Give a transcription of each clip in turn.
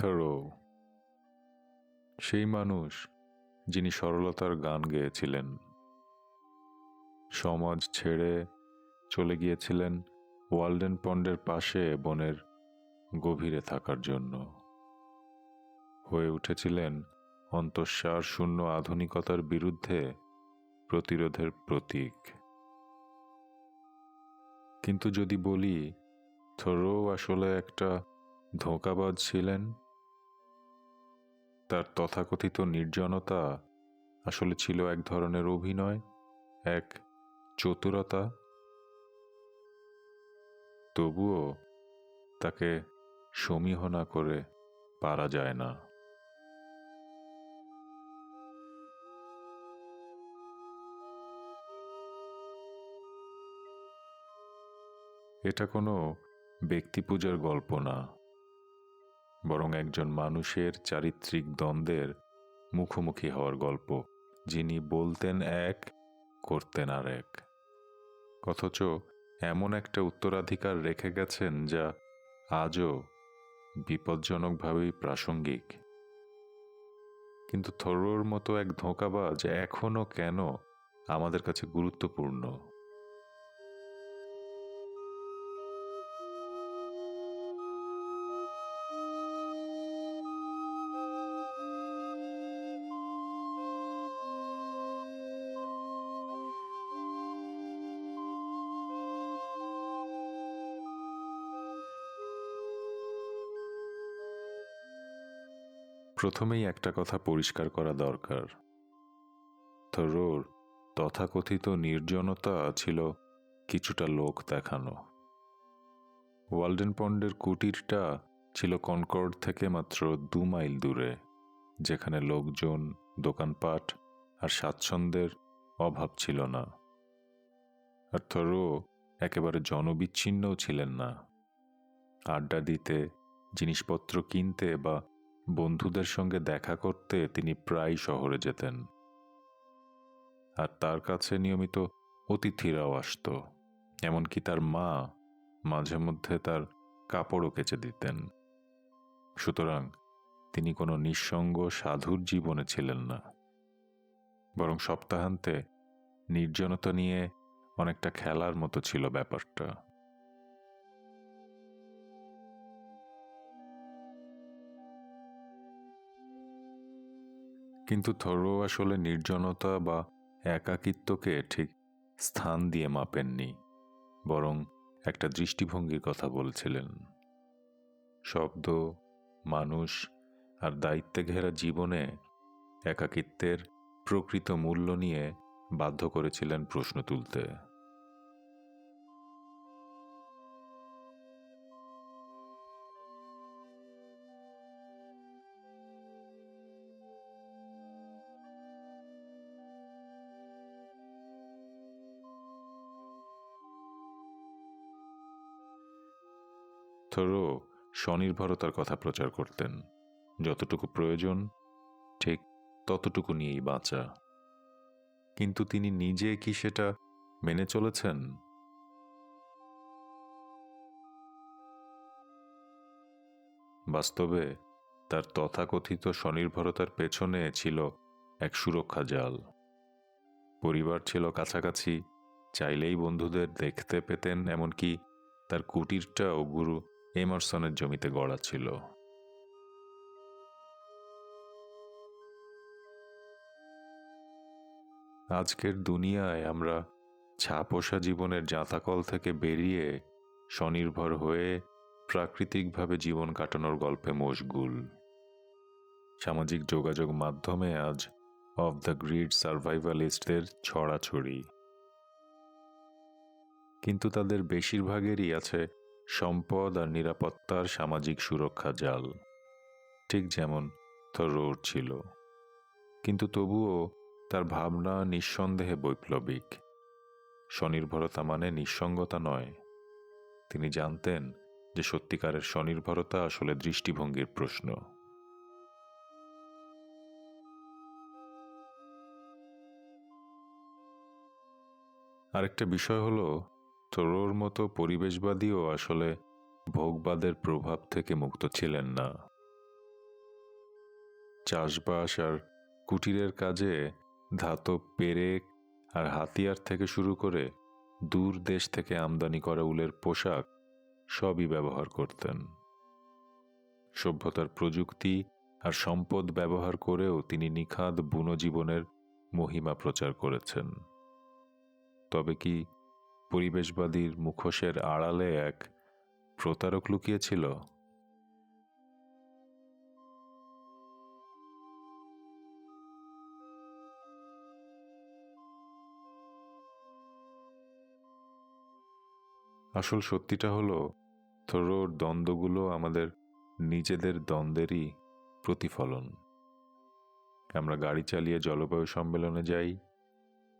Thorough সেই মানুষ যিনি সরলতার গান গেয়েছিলেন। সমাজ ছেড়ে চলে গিয়েছিলেন ওয়ালডেন পন্ডের পাশে বনের গভীরে থাকার জন্য। হয়ে উঠেছিলেন অন্তঃসার শূন্য আধুনিকতার বিরুদ্ধে প্রতিরোধের প্রতীক। কিন্তু যদি বলি, থরো আসলে একটা ধোঁকাবাজ ছিলেন। তার তথাকথিত নির্জনতা আসলে ছিল এক ধরনের অভিনয়, এক চতুরতা। তবুও তাকে সমীহ না করে পারা যায় না। এটা কোনো ব্যক্তি পূজার গল্প না। বরং একজন মানুষের চারিত্রিক দ্বন্দ্বের মুখোমুখি হওয়ার গল্প, যিনি বলতেন এক, করতেন আর এক। অথচ এমন একটা উত্তরাধিকার রেখে গেছেন যা আজও বিপজ্জনকভাবেই প্রাসঙ্গিক। কিন্তু থরোর মতো এক ধোঁকাবাজ এখনও কেন আমাদের কাছে গুরুত্বপূর্ণ? প্রথমেই একটা কথা পরিষ্কার করা দরকার। থরোর তথাকথিত নির্জনতা ছিল কিছুটা লোক দেখানো। ওয়ালডেন পন্ডের কুটিরটা ছিল কনকর্ড থেকে মাত্র দু মাইল দূরে, যেখানে লোকজন, দোকানপাট আর স্বাচ্ছন্দ্যের অভাব ছিল না। আর থরো একেবারে জনবিচ্ছিন্নও ছিলেন না। আড্ডা দিতে, জিনিসপত্র কিনতে বা বন্ধুদের সঙ্গে দেখা করতে তিনি প্রায় শহরে যেতেন। আর তার কাছে নিয়মিত অতিথিরাও আসত, এমনকি তার মা মাঝে মধ্যে তার কাপড়ও কেচে দিতেন। সুতরাং তিনি কোনো নিঃসঙ্গ সাধুর জীবনে ছিলেন না। বরং সপ্তাহান্তে নির্জনতা নিয়ে অনেকটা খেলার মতো ছিল ব্যাপারটা। কিন্তু থরো আসলে নির্জনতা বা একাকিত্বকে ঠিক স্থান দিয়ে মাপেননি, বরং একটা দৃষ্টিভঙ্গির কথা বলছিলেন। শব্দ, মানুষ আর দায়িত্বে ঘেরা জীবনে একাকিত্বের প্রকৃত মূল্য নিয়ে বাধ্য করেছিলেন প্রশ্ন তুলতে। থরো স্বনির্ভরতার কথা প্রচার করতেন। যতটুকু প্রয়োজন, ঠিক ততটুকু নিয়েই বাঁচা। কিন্তু তিনি নিজে কি সেটা মেনে চলেছেন? বাস্তবে তার তথাকথিত স্বনির্ভরতার পেছনে ছিল এক সুরক্ষা জাল। পরিবার ছিল কাছাকাছি, চাইলেই বন্ধুদের দেখতে পেতেন, এমনকি তার কুটিরটাও গুরু এমারসনের জমিতে গড়া ছিল। আজকের দুনিয়ায় আমরা ছাপোষা জীবনের জাঁতাকল থেকে বেরিয়ে স্বনির্ভর হয়ে প্রাকৃতিকভাবে জীবন কাটানোর গল্পে মশগুল। সামাজিক যোগাযোগ মাধ্যমে আজ অফ দ্য গ্রিড সার্ভাইভালিস্টদের ছড়াছড়ি। কিন্তু তাদের বেশিরভাগেরই আছে সম্পদ আর নিরাপত্তার সামাজিক সুরক্ষা জাল। ঠিক যেমন থরোর ছিল। কিন্তু তবুও তার ভাবনা নিঃসন্দেহে বৈপ্লবিক। স্বনির্ভরতা মানে নিঃসঙ্গতা নয়। তিনি জানতেন যে সত্যিকারের স্বনির্ভরতা আসলে দৃষ্টিভঙ্গির প্রশ্ন। আরেকটা বিষয় হলো থরোর মতো পরিবেশবাদীও আসলে ভোগবাদের প্রভাব থেকে মুক্ত ছিলেন না। চাষবাস আর কুটিরের কাজে ধাতব পেরেক আর হাতিয়ার থেকে শুরু করে দূর দেশ থেকে আমদানি করা উলের পোশাক সবই ব্যবহার করতেন। সভ্যতার প্রযুক্তি আর সম্পদ ব্যবহার করেও তিনি নিখাদ বুনো জীবনের মহিমা প্রচার করেছেন। তবে কি পরিবেশবাদীর মুখোশের আড়ালে এক প্রতারক লুকিয়েছিল। আসল সত্যিটা হলো, থোরোর দ্বন্দ্বগুলো আমাদের নিজেদের দ্বন্দ্বেরই প্রতিফলন। আমরা গাড়ি চালিয়ে জলবায়ু সম্মেলনে যাই,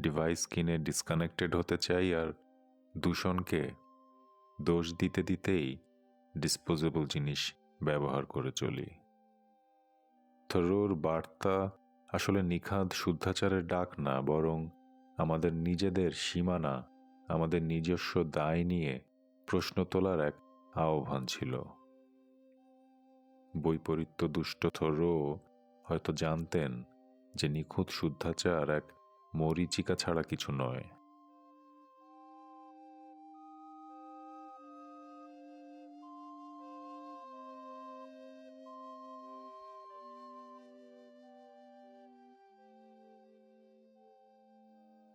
ডিভাইস কিনে ডিসকানেক্টেড হতে চাই আর দূষণকে দোষ দিতে দিতেই ডিসপোজেবল জিনিস ব্যবহার করে চলি। থরোর বার্তা আসলে নিখাদ শুদ্ধাচারের ডাক না, বরং আমাদের নিজেদের সীমানা, আমাদের নিজস্ব দায় নিয়ে প্রশ্ন তোলার এক আহ্বান ছিল। বৈপরীত্য দুষ্ট থরো হয়তো জানতেন যে নিখুঁত শুদ্ধাচার এক মরিচিকা ছাড়া কিছু নয়।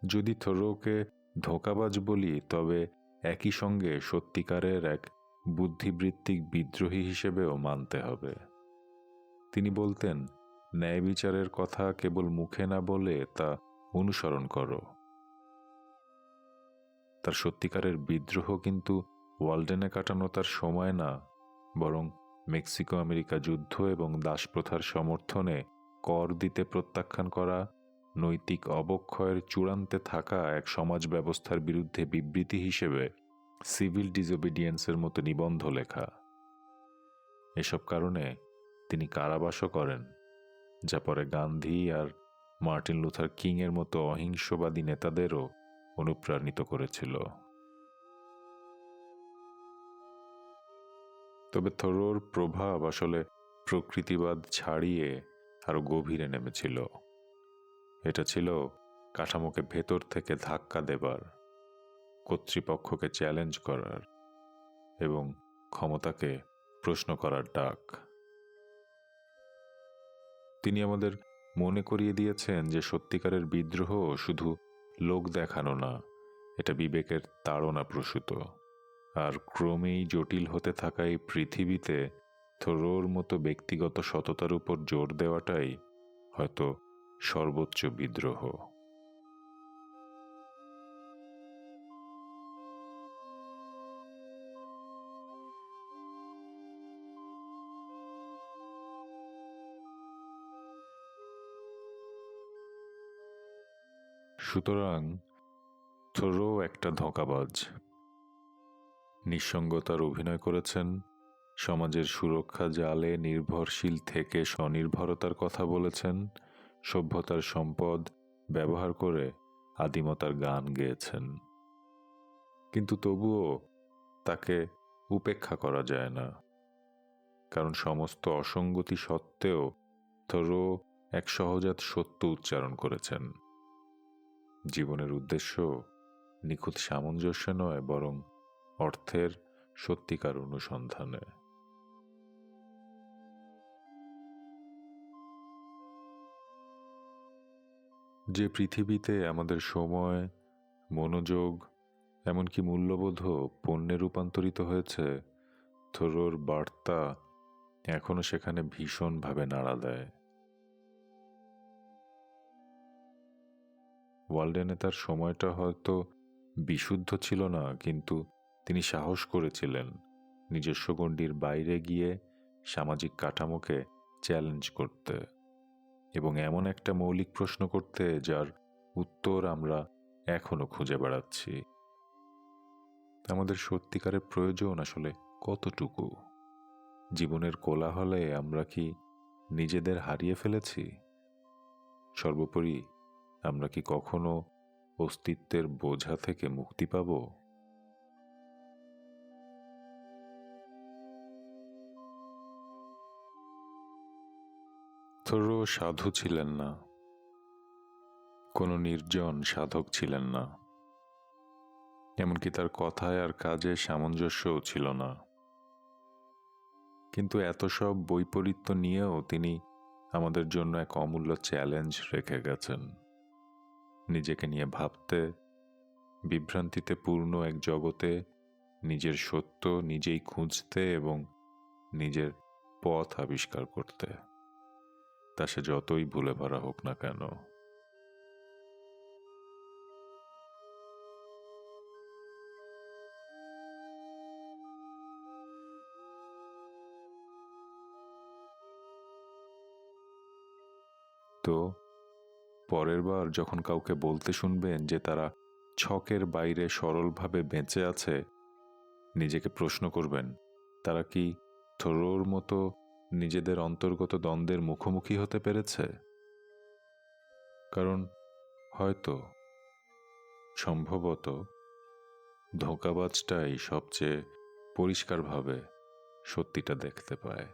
যদি থরোকে ধোকাবাজ বলি, তবে একই সঙ্গে সত্যিকারের এক বুদ্ধিবৃত্তিক বিদ্রোহী হিসেবেও মানতে হবে। তিনি বলতেন, ন্যায় বিচারের কথা কেবল মুখে না বলে তা অনুসরণ করো। তার সত্যিকারের বিদ্রোহ কিন্তু ওয়ালডেনে কাটানো তার সময় না, বরং মেক্সিকো আমেরিকা যুদ্ধ এবং দাসপ্রথার সমর্থনে কর দিতে প্রত্যাখ্যান করা নৈতিক অবক্ষয়ের চূড়ান্তে থাকা এক সমাজ ব্যবস্থার বিরুদ্ধে বিবৃতি হিসেবে সিভিল ডিজোবিডিয়েন্সের মতো নিবন্ধ লেখা। এসব কারণে তিনি কারাবাসও করেন, যা পরে গান্ধী আর মার্টিন লুথার কিংয়ের মতো অহিংসবাদী নেতাদেরও অনুপ্রাণিত করেছিল। তবে থরোর প্রভাব আসলে প্রকৃতিবাদ ছাড়িয়ে আরও গভীরে নেমেছিল। এটা ছিল কাঠামোকে ভেতর থেকে ধাক্কা দেবার, কর্তৃপক্ষকে চ্যালেঞ্জ করার এবং ক্ষমতাকে প্রশ্ন করার ডাক। তিনি আমাদের মনে করিয়ে দিয়েছেন যে সত্যিকারের বিদ্রোহ শুধু লোক দেখানো না, এটা বিবেকের তাড়না প্রসূত। আর ক্রমেই জটিল হতে থাকা এই পৃথিবীতে থরোর মতো ব্যক্তিগত সততার উপর জোর দেওয়াটাই হয়তো সর্বোচ্চ বিদ্রোহ। সুতরাং থরো একটা ধোঁকাবাজ। নিঃসঙ্গতার অভিনয় করেছেন, সমাজের সুরক্ষা জালে নির্ভরশীল থেকে স্বনির্ভরতার কথা বলেছেন সভ্যতার সম্পদ ব্যবহার করে আদিমতার গান গেয়েছেন। কিন্তু তবুও তাকে উপেক্ষা করা যায় না। কারণ সমস্ত অসঙ্গতি সত্ত্বেও থরো এক সহজাত সত্য উচ্চারণ করেছেন। জীবনের উদ্দেশ্য নিখুঁত সামঞ্জস্য নয়, বরং অর্থের সত্যিকার অনুসন্ধানে। যে পৃথিবীতে আমাদের সময়, মনোযোগ, এমনকি মূল্যবোধও পণ্যে রূপান্তরিত হয়েছে, থরোর বার্তা এখনও সেখানে ভীষণভাবে নাড়া দেয়। ওয়ালডেনে তার সময়টা হয়তো বিশুদ্ধ ছিল না, কিন্তু তিনি সাহস করেছিলেন নিজস্ব গণ্ডির বাইরে গিয়ে সামাজিক কাঠামোকে চ্যালেঞ্জ করতে। এবং এমন একটা মৌলিক প্রশ্ন করতে যার উত্তর আমরা এখনও খুঁজে বেড়াচ্ছি। আমাদের সত্যিকারের প্রয়োজন আসলে কতটুকু? জীবনের কোলাহলে আমরা কি নিজেদের হারিয়ে ফেলেছি? সর্বোপরি আমরা কি কখনো অস্তিত্বের বোঝা থেকে মুক্তি পাব? থরো সাধু ছিলেন না। কোনো নির্জন সাধক ছিলেন না। এমনকি তার কথায় আর কাজে সামঞ্জস্যও ছিল না। কিন্তু এত সব বৈপরীত্য নিয়েও তিনি আমাদের জন্য এক অমূল্য চ্যালেঞ্জ রেখে গেছেন। নিজেকে নিয়ে ভাবতে, বিভ্রান্তিতে পূর্ণ এক জগতে নিজের সত্য নিজেই খুঁজতে এবং নিজের পথ আবিষ্কার করতে। তা সে যতই ভুলে ভরা হোক না কেন। তো, পরের বার যখন কাউকে বলতে শুনবেন যে তারা ছকের বাইরে সরলভাবে বেঁচে আছে, নিজেকে প্রশ্ন করবেন, তারা কি থরোর মতো নিজেদের অন্তর্গত দ্বন্দ্বের মুখোমুখি হতে পেরেছে? কারণ হয়তো, সম্ভবত, ধোঁকাবাজটাই সবচেয়ে পরিষ্কারভাবে সত্যিটা দেখতে পায়।